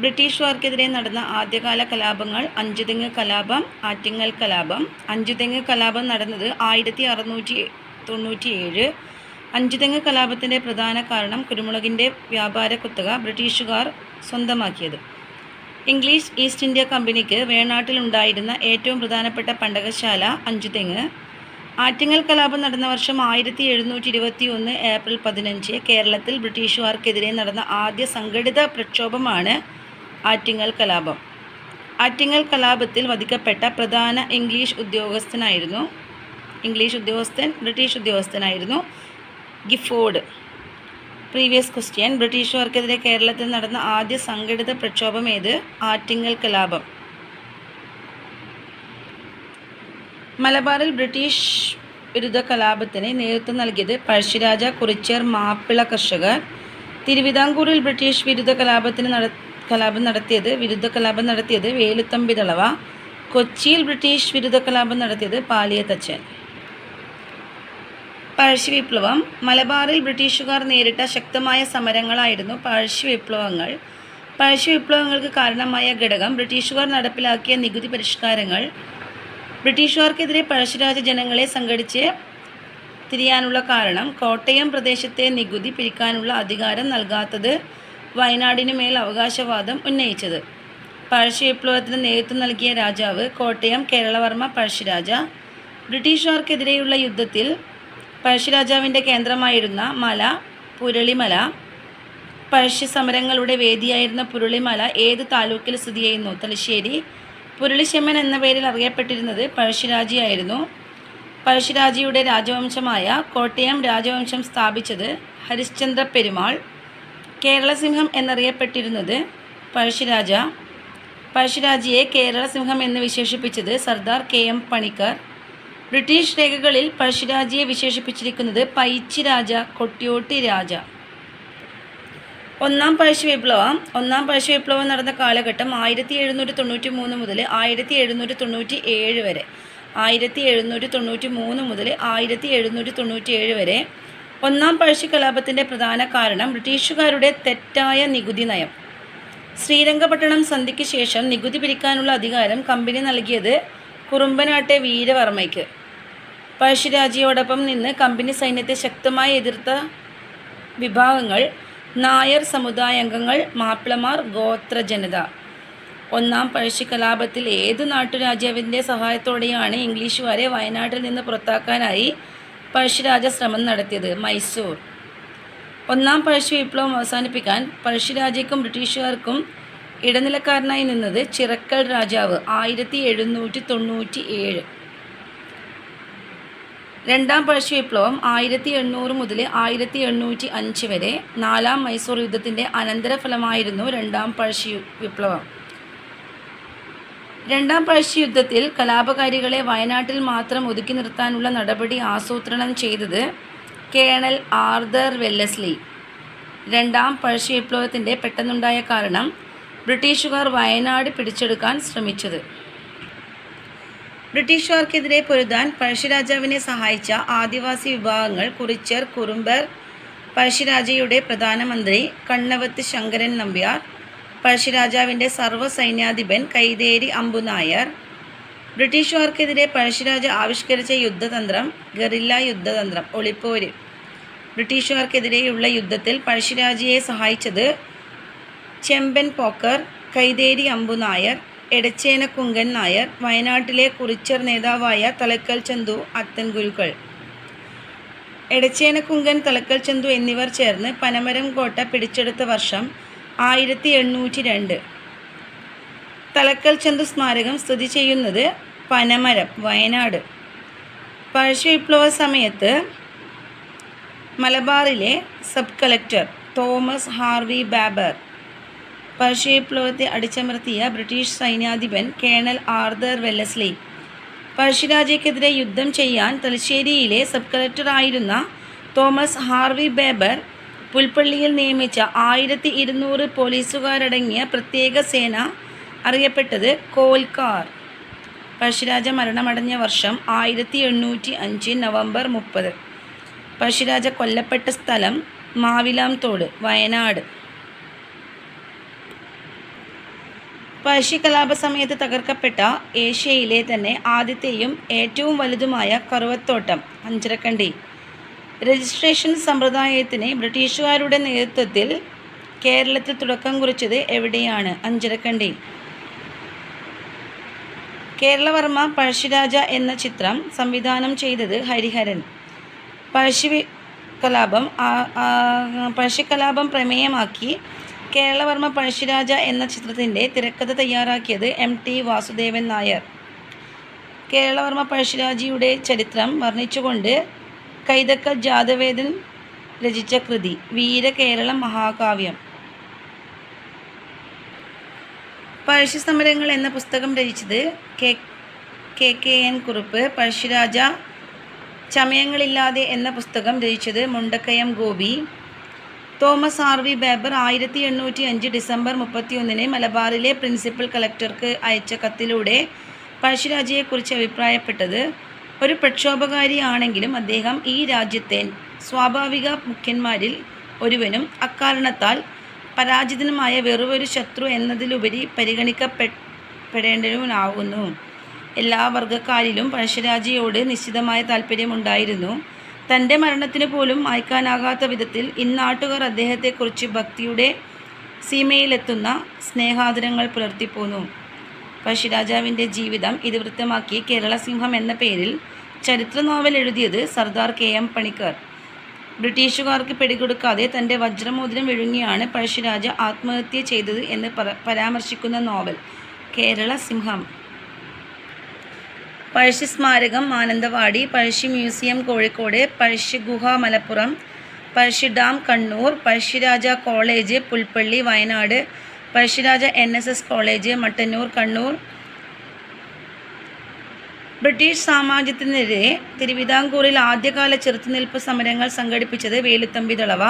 ബ്രിട്ടീഷുകാർക്കെതിരെ നടന്ന ആദ്യകാല കലാപങ്ങൾ അഞ്ചുതെങ്ങ് കലാപം ആറ്റിങ്ങൽ കലാപം. അഞ്ചുതെങ്ങ് കലാപം നടന്നത് ആയിരത്തി അറുന്നൂറ്റി തൊണ്ണൂറ്റിയേഴ് അഞ്ചുതെങ്ങ് കലാപത്തിന്റെ പ്രധാന കാരണം കുരുമുളകിന്റെ വ്യാപാര കുത്തക ബ്രിട്ടീഷുകാർ സ്വന്തമാക്കിയത്. ഇംഗ്ലീഷ് ഈസ്റ്റ് ഇന്ത്യ കമ്പനിക്ക് വേണാട്ടിലുണ്ടായിരുന്ന ഏറ്റവും പ്രധാനപ്പെട്ട പണ്ടകശാല അഞ്ചുതെങ്ങ്. ആറ്റിങ്ങൽ കലാപം നടന്ന വർഷം ആയിരത്തി എഴുന്നൂറ്റി ഇരുപത്തി ഒന്ന് ഏപ്രിൽ പതിനഞ്ച് കേരളത്തിൽ ബ്രിട്ടീഷുകാർക്കെതിരെ നടന്ന ആദ്യ സംഘടിത പ്രക്ഷോഭമാണ് ആറ്റിങ്ങൽ കലാപം. ആറ്റിങ്ങൽ കലാപത്തിൽ വധിക്കപ്പെട്ട പ്രധാന ഇംഗ്ലീഷ് ഉദ്യോഗസ്ഥനായിരുന്നു. ഇംഗ്ലീഷ് ഉദ്യോഗസ്ഥൻ ബ്രിട്ടീഷ് ഉദ്യോഗസ്ഥനായിരുന്നു ഗിഫോർഡ്. പ്രീവിയസ് ക്വസ്റ്റ്യൻ ബ്രിട്ടീഷുകാർക്കെതിരെ കേരളത്തിൽ നടന്ന ആദ്യ സംഘടിത പ്രക്ഷോഭം ഏത്? ആറ്റിങ്ങൽ കലാപം. മലബാറിൽ ബ്രിട്ടീഷ് വിരുദ്ധ കലാപത്തിന് നേതൃത്വം നൽകിയത് പഴശ്ശിരാജ കുറിച്യർ മാപ്പിള കർഷകർ. തിരുവിതാംകൂറിൽ ബ്രിട്ടീഷ് വിരുദ്ധ കലാപത്തിന് നട കലാപം നടത്തിയത് വിരുദ്ധ കലാപം നടത്തിയത് വേലുത്തമ്പി തളവ കൊച്ചിയിൽ ബ്രിട്ടീഷ് വിരുദ്ധ കലാപം നടത്തിയത് പാലിയത്തച്ചൻ പഴശ്ശി വിപ്ലവം. മലബാറിൽ ബ്രിട്ടീഷുകാർ നേരിട്ട ശക്തമായ സമരങ്ങളായിരുന്നു പഴശ്ശി വിപ്ലവങ്ങൾ. പഴശ്ശി വിപ്ലവങ്ങൾക്ക് കാരണമായ ഘടകം ബ്രിട്ടീഷുകാർ നടപ്പിലാക്കിയ നികുതി പരിഷ്കാരങ്ങൾ. ബ്രിട്ടീഷുകാർക്കെതിരെ പഴശ്ശിരാജ ജനങ്ങളെ സംഘടിച്ച് തിരിയാനുള്ള കാരണം കോട്ടയം പ്രദേശത്തെ നികുതി പിരിക്കാനുള്ള അധികാരം നൽകാത്തത് വയനാടിനു മേൽ അവകാശവാദം ഉന്നയിച്ചത്. പഴശ്ശി വിപ്ലവത്തിന് നേതൃത്വം നൽകിയ രാജാവ് കോട്ടയം കേരളവർമ്മ പഴശ്ശിരാജ. ബ്രിട്ടീഷുകാർക്കെതിരെയുള്ള യുദ്ധത്തിൽ പഴശ്ശിരാജാവിന്റെ കേന്ദ്രമായിരുന്ന മല പുരളിമല. പഴശ്ശി സമരങ്ങളുടെ വേദിയായിരുന്ന പുരളിമല ഏത് താലൂക്കിൽ സ്ഥിതി ചെയ്യുന്നു? തലശ്ശേരി. പുരളിശെമ്മൻ എന്ന പേരിൽ അറിയപ്പെട്ടിരുന്നത് പഴശ്ശിരാജയായിരുന്നു. പഴശ്ശിരാജയുടെ രാജവംശമായ കോട്ടയം രാജവംശം സ്ഥാപിച്ചത് ഹരിശ്ചന്ദ്ര പെരുമാൾ കേരളസിംഹം എന്നറിയപ്പെട്ടിരുന്നത് പഴശ്ശിരാജ. പഴശ്ശിരാജയെ കേരളസിംഹം എന്ന് വിശേഷിപ്പിച്ചത് Sardar K M Panikkar. British രേഖകളിൽ പഴശ്ശിരാജയെ വിശേഷിപ്പിച്ചിരിക്കുന്നത് പൈച്ചി രാജ കൊട്ടിയോട്ടി രാജ. ഒന്നാം പഴശ്ശി വിപ്ലവം ഒന്നാം പഴശ്ശി വിപ്ലവം നടന്ന കാലഘട്ടം ആയിരത്തി എഴുന്നൂറ്റി തൊണ്ണൂറ്റി മൂന്ന് മുതൽ ആയിരത്തി എഴുന്നൂറ്റി തൊണ്ണൂറ്റി ഏഴ് വരെ. ആയിരത്തി എഴുന്നൂറ്റി തൊണ്ണൂറ്റി മൂന്ന് മുതൽ ആയിരത്തി എഴുന്നൂറ്റി തൊണ്ണൂറ്റി ഏഴ് വരെ ഒന്നാം പഴശ്ശി കലാപത്തിന്റെ പ്രധാന കാരണം ബ്രിട്ടീഷുകാരുടെ തെറ്റായ നികുതി നയം. ശ്രീരംഗപട്ടണം സന്ധിക്ക് ശേഷം നികുതി പിരിക്കാനുള്ള അധികാരം കമ്പനി നൽകിയത് കുറുമ്പനാട്ടെ വീരവർമ്മയ്ക്ക്. പഴശ്ശിരാജയോടൊപ്പം നിന്ന് കമ്പനി സൈന്യത്തെ ശക്തമായി എതിർത്ത വിഭാഗങ്ങൾ നായർ സമുദായാംഗങ്ങൾ മാപ്പിളമാർ ഗോത്ര ജനത ഒന്നാം പഴശ്ശി കലാപത്തിൽ ഏത് നാട്ടുരാജാവിന്റെ സഹായത്തോടെയാണ് ഇംഗ്ലീഷുകാരെ വയനാട്ടിൽ നിന്ന് പുറത്താക്കാനായി പഴശ്ശിരാജ ശ്രമം നടത്തിയത് മൈസൂർ. ഒന്നാം പഴശ്ശി വിപ്ലവം അവസാനിപ്പിക്കാൻ പഴശ്ശിരാജയ്ക്കും ബ്രിട്ടീഷുകാർക്കും ഇടനിലക്കാരനായി നിന്നത് ചിറക്കൽ രാജാവ് ആയിരത്തി എഴുന്നൂറ്റി തൊണ്ണൂറ്റി ഏഴ് രണ്ടാം പഴശ്ശി വിപ്ലവം ആയിരത്തി എണ്ണൂറ് മുതൽ ആയിരത്തി എണ്ണൂറ്റി അഞ്ച് വരെ നാലാം മൈസൂർ യുദ്ധത്തിന്റെ അനന്തരഫലമായിരുന്നു രണ്ടാം പഴശ്ശി വിപ്ലവം. രണ്ടാം പഴശ്ശി യുദ്ധത്തിൽ കലാപകാരികളെ വയനാട്ടിൽ മാത്രം ഒതുക്കി നിർത്താനുള്ള നടപടി ആസൂത്രണം ചെയ്തത് കേണൽ ആർദർ വെല്ലസ്ലി. രണ്ടാം പഴശ്ശി വിപ്ലവത്തിന്റെ പെട്ടെന്നുണ്ടായ കാരണം ബ്രിട്ടീഷുകാർ വയനാട് പിടിച്ചെടുക്കാൻ ശ്രമിച്ചത്. ബ്രിട്ടീഷുകാർക്കെതിരെ പൊരുതാൻ പഴശ്ശിരാജാവിനെ സഹായിച്ച ആദിവാസി വിഭാഗങ്ങൾ കുറിച്യർ കുറുമ്പർ പഴശ്ശിരാജയുടെ പ്രധാനമന്ത്രി കണ്ണവത്ത് ശങ്കരൻ നമ്പ്യാർ പഴശ്ശിരാജാവിന്റെ സർവസൈന്യാധിപൻ കൈതേരി അമ്പുനായർ ബ്രിട്ടീഷുകാർക്കെതിരെ പഴശ്ശിരാജ ആവിഷ്കരിച്ച യുദ്ധതന്ത്രം ഗറില്ല യുദ്ധതന്ത്രം ഒളിപ്പോര്. ബ്രിട്ടീഷുകാർക്കെതിരെയുള്ള യുദ്ധത്തിൽ പഴശ്ശിരാജയെ സഹായിച്ചത് ചെമ്പൻ പോക്കർ കൈതേരി അമ്പുനായർ എടച്ചേന കുങ്കൻ നായർ വയനാട്ടിലെ കുറിച്ചർ നേതാവായ തലക്കൽ ചന്തു അത്തൻ ഗുരുക്കൾ എടച്ചേന കുങ്കൻ തലക്കൽ ചന്തു എന്നിവർ ചേർന്ന് പനമരം കോട്ട പിടിച്ചെടുത്ത വർഷം ആയിരത്തി എണ്ണൂറ്റി രണ്ട് തലക്കൽ ചന്തു സ്മാരകം സ്ഥിതി ചെയ്യുന്നത് പനമരം വയനാട്. പഴശ്ശി വിപ്ലവ സമയത്ത് മലബാറിലെ sub collector Thomas Harvey Baber Pazhassi വിപ്ലവത്തെ അടിച്ചമർത്തിയ ബ്രിട്ടീഷ് സൈന്യാധിപൻ കേണൽ ആർദർ വെല്ലസ്ലി പഴശ്ശിരാജയ്ക്കെതിരെ യുദ്ധം ചെയ്യാൻ തലശ്ശേരിയിലെ സബ് കളക്ടറായിരുന്ന തോമസ് ഹാർവി ബേബർ പുൽപ്പള്ളിയിൽ നിയമിച്ച ആയിരത്തി ഇരുന്നൂറ് പോലീസുകാരടങ്ങിയ പ്രത്യേക സേന അറിയപ്പെട്ടത് കോൽക്കാർ. പഴശ്ശിരാജ മരണമടഞ്ഞ വർഷം ആയിരത്തി എണ്ണൂറ്റി അഞ്ച് നവംബർ മുപ്പത്. പഴശ്ശിരാജ കൊല്ലപ്പെട്ട സ്ഥലം മാവിലാംതോട് വയനാട്. പഴശ്ശി കലാപ സമയത്ത് തകർക്കപ്പെട്ട ഏഷ്യയിലെ തന്നെ ആദ്യത്തെയും ഏറ്റവും വലുതുമായ കറുവത്തോട്ടം അഞ്ചരക്കണ്ടി. രജിസ്ട്രേഷൻ സമ്പ്രദായത്തിന് ബ്രിട്ടീഷുകാരുടെ നേതൃത്വത്തിൽ കേരളത്തിൽ തുടക്കം കുറിച്ചത് എവിടെയാണ്? അഞ്ചരക്കണ്ടി. കേരളവർമ്മ പഴശ്ശിരാജ എന്ന ചിത്രം സംവിധാനം ചെയ്തത് ഹരിഹരൻ. പഴശ്ശി കലാപം പഴശ്ശിക്കലാപം പ്രമേയമാക്കി കേരളവർമ്മ പഴശ്ശിരാജ എന്ന ചിത്രത്തിന്റെ തിരക്കഥ തയ്യാറാക്കിയത് എം ടി വാസുദേവൻ നായർ. കേരളവർമ്മ പഴശ്ശിരാജയുടെ ചരിത്രം വർണിച്ചുകൊണ്ട് കൈതക്കൽ ജാതവേദൻ രചിച്ച കൃതി വീരകേരള മഹാകാവ്യം. പഴശ്ശിസമരങ്ങൾ എന്ന പുസ്തകം രചിച്ചത് K K K N Kurup Pazhassiraja ചമയങ്ങളില്ലാതെ എന്ന പുസ്തകം രചിച്ചത് Mundakayam Gopi. Thomas R V Baber ആയിരത്തി എണ്ണൂറ്റി അഞ്ച് ഡിസംബർ മുപ്പത്തിയൊന്നിന് മലബാറിലെ പ്രിൻസിപ്പൽ കളക്ടർക്ക് അയച്ച കത്തിലൂടെ പഴശ്ശിരാജയെക്കുറിച്ച് അഭിപ്രായപ്പെട്ടത് ഒരു പ്രക്ഷോഭകാരിയാണെങ്കിലും അദ്ദേഹം ഈ രാജ്യത്തെ സ്വാഭാവിക മുഖ്യന്മാരിൽ ഒരുവനും അക്കാരണത്താൽ പരാജിതനുമായ വെറുമൊരു ശത്രു എന്നതിലുപരി പരിഗണിക്കപ്പെടേണ്ടവനാകുന്നു എല്ലാ വർഗക്കാരിലും പഴശ്ശിരാജയോട് നിശ്ചിതമായ താല്പര്യമുണ്ടായിരുന്നു തന്റെ മരണത്തിന് പോലും മായ്ക്കാനാകാത്ത വിധത്തിൽ ഇന്നാട്ടുകാർ അദ്ദേഹത്തെക്കുറിച്ച് ഭക്തിയുടെ സീമയിലെത്തുന്ന സ്നേഹാദരങ്ങൾ പുലർത്തിപ്പോന്നു. പഴശ്ശിരാജാവിന്റെ ജീവിതം ഇതിവൃത്തമാക്കി കേരളസിംഹം എന്ന പേരിൽ ചരിത്ര നോവൽ എഴുതിയത് സർദാർ കെ എം പണിക്കർ. ബ്രിട്ടീഷുകാർക്ക് പിടികൊടുക്കാതെ തന്റെ വജ്രമോതിരം വിഴുങ്ങിയാണ് പഴശ്ശിരാജ ആത്മഹത്യ ചെയ്തത് എന്ന് പരാമർശിക്കുന്ന നോവൽ കേരള സിംഹം. പഴശ്ശി സ്മാരകം മാനന്തവാടി പഴശ്ശി മ്യൂസിയം കോഴിക്കോട് പഴശ്ശി ഗുഹ Malappuram Pazhassi dam Kannur Pazhassiraja college Pulpally Wayanad Pazhassiraja N S S college Mattannur Kannur. British സാമ്രാജ്യത്തിനെതിരെ തിരുവിതാംകൂറിൽ ആദ്യകാല ചെറുത്തുനിൽപ്പ് സമരങ്ങൾ സംഘടിപ്പിച്ചത് വേലുത്തമ്പി ദളവ.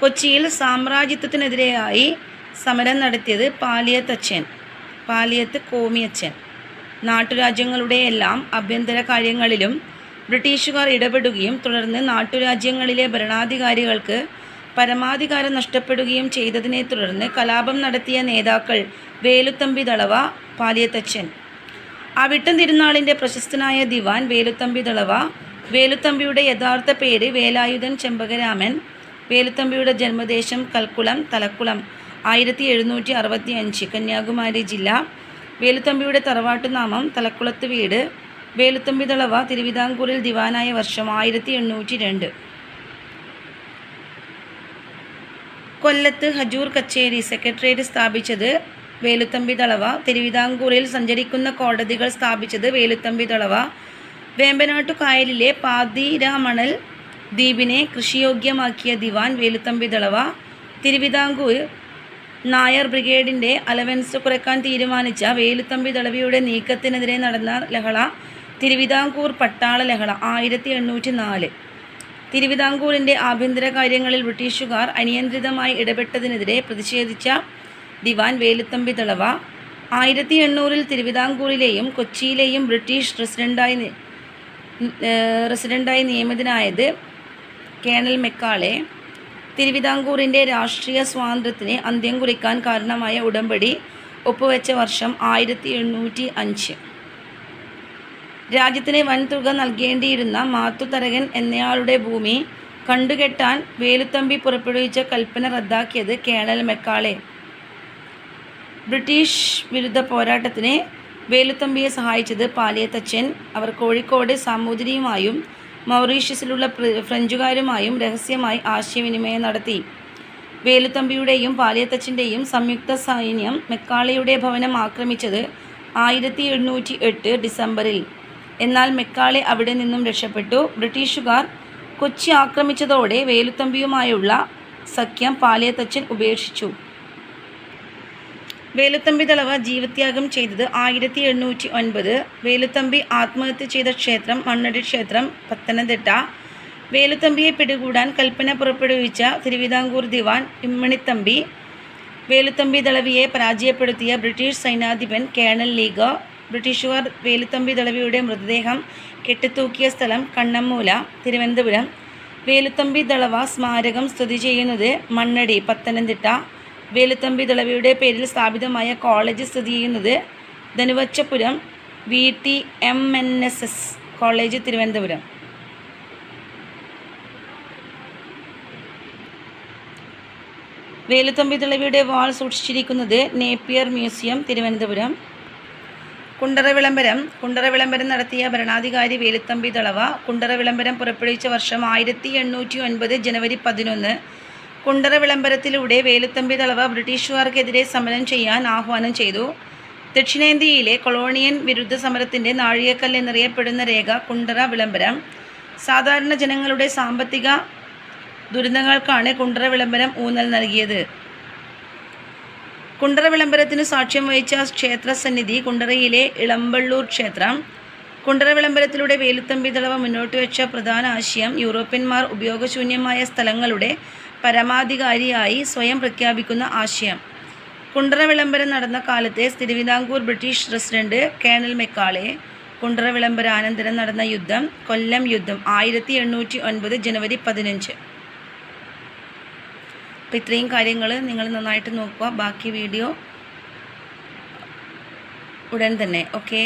കൊച്ചിയിൽ സാമ്രാജ്യത്വത്തിനെതിരെയായി സമരം നടത്തിയത് പാലിയത്തച്ഛൻ പാലിയത്ത് കോമിയച്ചൻ നാട്ടുരാജ്യങ്ങളുടെയെല്ലാം ആഭ്യന്തര കാര്യങ്ങളിലും ബ്രിട്ടീഷുകാർ ഇടപെടുകയും തുടർന്ന് നാട്ടുരാജ്യങ്ങളിലെ ഭരണാധികാരികൾക്ക് പരമാധികാരം നഷ്ടപ്പെടുകയും ചെയ്തതിനെ തുടർന്ന് കലാപം നടത്തിയ നേതാക്കൾ വേലുത്തമ്പി ദളവ പാലിയത്തച്ഛൻ. അവിട്ടം തിരുനാളിന്റെ പ്രശസ്തനായ ദിവാൻ വേലുത്തമ്പി ദളവ വേലുത്തമ്പിയുടെ യഥാർത്ഥ പേര് വേലായുധൻ ചെമ്പകരാമൻ വേലുത്തമ്പിയുടെ ജന്മദേശം കൽക്കുളം തലക്കുളം ആയിരത്തി എഴുന്നൂറ്റി അറുപത്തി അഞ്ച് കന്യാകുമാരി ജില്ല വേലുത്തമ്പിയുടെ തറവാട്ടുനാമം തലക്കുളത്ത് വീട് വേലുത്തമ്പി ദളവ തിരുവിതാംകൂറിൽ ദിവാനായ വർഷം ആയിരത്തി എണ്ണൂറ്റി രണ്ട് കൊല്ലത്ത് ഹജൂർ കച്ചേരി സെക്രട്ടേറിയറ്റ് സ്ഥാപിച്ചത് വേലുത്തമ്പി തളവ. തിരുവിതാംകൂറിൽ സഞ്ചരിക്കുന്ന കോടതികൾ സ്ഥാപിച്ചത് വേലുത്തമ്പി തളവ. വേമ്പനാട്ടു കായലിലെ പാതിരാമണൽ ദ്വീപിനെ കൃഷിയോഗ്യമാക്കിയ ദിവാൻ വേലുത്തമ്പി തളവ. തിരുവിതാംകൂർ നായർ ബ്രിഗേഡിന്റെ അലവൻസ് കുറയ്ക്കാൻ തീരുമാനിച്ച വേലുത്തമ്പി തളവിയുടെ നീക്കത്തിനെതിരെ നടന്ന ലഹള. തിരുവിതാംകൂർ പട്ടാള ലഹള ആയിരത്തി എണ്ണൂറ്റി നാല്. തിരുവിതാംകൂറിന്റെ ആഭ്യന്തര കാര്യങ്ങളിൽ ബ്രിട്ടീഷുകാർ അനിയന്ത്രിതമായി ഇടപെട്ടതിനെതിരെ പ്രതിഷേധിച്ച ദിവാൻ വേലുത്തമ്പി തളവ ആയിരത്തി എണ്ണൂറിൽ തിരുവിതാംകൂറിലെയും കൊച്ചിയിലെയും ബ്രിട്ടീഷ് റെസിഡന്റായി റസിഡന്റായി നിയമിതനായത് കേണൽ മെക്കാളെ. തിരുവിതാംകൂറിന്റെ രാഷ്ട്രീയ സ്വാതന്ത്ര്യത്തിന് അന്ത്യം കുറിക്കാൻ കാരണമായ ഉടമ്പടി ഒപ്പുവെച്ച വർഷം ആയിരത്തി എണ്ണൂറ്റി അഞ്ച്. രാജ്യത്തിന് വൻതുക നൽകേണ്ടിയിരുന്ന മാത്തുതരകൻ എന്നയാളുടെ ഭൂമി കണ്ടുകെട്ടാൻ വേലുത്തമ്പി പുറപ്പെടുവിച്ച കൽപ്പന റദ്ദാക്കിയത് കേണൽ മെക്കാളെ. ബ്രിട്ടീഷ് വിരുദ്ധ പോരാട്ടത്തിന് വേലുത്തമ്പിയെ സഹായിച്ചത് പാലിയത്തച്ഛൻ. അവർ കോഴിക്കോട് സാമൂതിരിയുമായും മൗറീഷ്യസിലുള്ള ഫ്രഞ്ചുകാരുമായും രഹസ്യമായി ആശയവിനിമയം നടത്തി. വേലുത്തമ്പിയുടെയും പാലിയത്തച്ഛന്റെയും സംയുക്ത സൈന്യം മെക്കാളയുടെ ഭവനം ആക്രമിച്ചത് ആയിരത്തി എണ്ണൂറ്റി എട്ട് ഡിസംബറിൽ. എന്നാൽ മെക്കാളെ അവിടെ നിന്നും രക്ഷപ്പെട്ടു. ബ്രിട്ടീഷുകാർ കൊച്ചി ആക്രമിച്ചതോടെ വേലുത്തമ്പിയുമായുള്ള സഖ്യം പാലിയത്തച്ഛൻ ഉപേക്ഷിച്ചു. വേലുത്തമ്പി തളവ ജീവത്യാഗം ചെയ്തത് ആയിരത്തി എണ്ണൂറ്റി ഒൻപത് വേലുത്തമ്പി ആത്മഹത്യ ചെയ്ത ക്ഷേത്രം മണ്ണടി ക്ഷേത്രം പത്തനംതിട്ട. വേലുത്തമ്പിയെ പിടികൂടാൻ കൽപ്പന പുറപ്പെടുവിച്ച തിരുവിതാംകൂർ ദിവാൻ ഇമ്മണിത്തമ്പി. വേലുത്തമ്പി ദളവിയെ പരാജയപ്പെടുത്തിയ ബ്രിട്ടീഷ് സൈനാധിപൻ കേണൽ ലീഗ് ബ്രിട്ടീഷുകാർ വേലുത്തമ്പി ദളവിയുടെ മൃതദേഹം കെട്ടിത്തൂക്കിയ സ്ഥലം കണ്ണമ്മൂല തിരുവനന്തപുരം. വേലുത്തമ്പി ദളവ സ്മാരകം സ്ഥിതി ചെയ്യുന്നത് മണ്ണടി പത്തനംതിട്ട. വേലുത്തമ്പി ദളവിയുടെ പേരിൽ സ്ഥാപിതമായ കോളേജ് സ്ഥിതി ചെയ്യുന്നത് Dhanuvachapuram V T M N S S college Thiruvananthapuram. Veluthampi ദളവയുടെ വാൾ സൂക്ഷിച്ചിരിക്കുന്നത് നേപ്പിയർ മ്യൂസിയം തിരുവനന്തപുരം. കുണ്ടറ വിളംബരം കുണ്ടറ വിളംബരം നടത്തിയ ഭരണാധികാരി വേലുത്തമ്പി ദളവ കുണ്ടറ വിളംബരം പുറപ്പെടുവിച്ച വർഷം ആയിരത്തി എണ്ണൂറ്റി ഒൻപത് ജനുവരി പതിനൊന്ന്. കുണ്ടറ വിളംബരത്തിലൂടെ വേലുത്തമ്പി ദളവ ബ്രിട്ടീഷുകാർക്കെതിരെ സമരം ചെയ്യാൻ ആഹ്വാനം ചെയ്തു. ദക്ഷിണേന്ത്യയിലെ കൊളോണിയൻ വിരുദ്ധ സമരത്തിന്റെ നാഴികക്കല്ല് എന്നറിയപ്പെടുന്ന രേഖ കുണ്ടറ വിളംബരം. സാധാരണ ജനങ്ങളുടെ സാമ്പത്തിക ദുരിതങ്ങൾക്കാണ് കുണ്ടറ വിളംബരം ഊന്നൽ നൽകിയത്. കുണ്ടറ വിളംബരത്തിന് സാക്ഷ്യം വഹിച്ച ക്ഷേത്ര സന്നിധി കുണ്ടറയിലെ ഇളമ്പള്ളൂർ ക്ഷേത്രം. കുണ്ടറ വിളംബരത്തിലൂടെ വേലുത്തമ്പി ദളവ മുന്നോട്ട് വെച്ച പ്രധാന ആശയം യൂറോപ്യന്മാർ ഉപയോഗശൂന്യമായ സ്ഥലങ്ങളുടെ പരമാധികാരിയായി സ്വയം പ്രഖ്യാപിക്കുന്ന ആശയം. കുണ്ടറ വിളംബരം നടന്ന കാലത്തെ Thiruvithamkoor British resident colonel Macaulay Kundara വിളംബരാനന്തരം നടന്ന യുദ്ധം കൊല്ലം യുദ്ധം ആയിരത്തി എണ്ണൂറ്റി ഒൻപത് ജനുവരി പതിനഞ്ച്. അപ്പോൾ ഇത്രയും കാര്യങ്ങൾ നിങ്ങൾ നന്നായിട്ട് നോക്കുക. ബാക്കി വീഡിയോ ഉടൻ തന്നെ. ഓക്കേ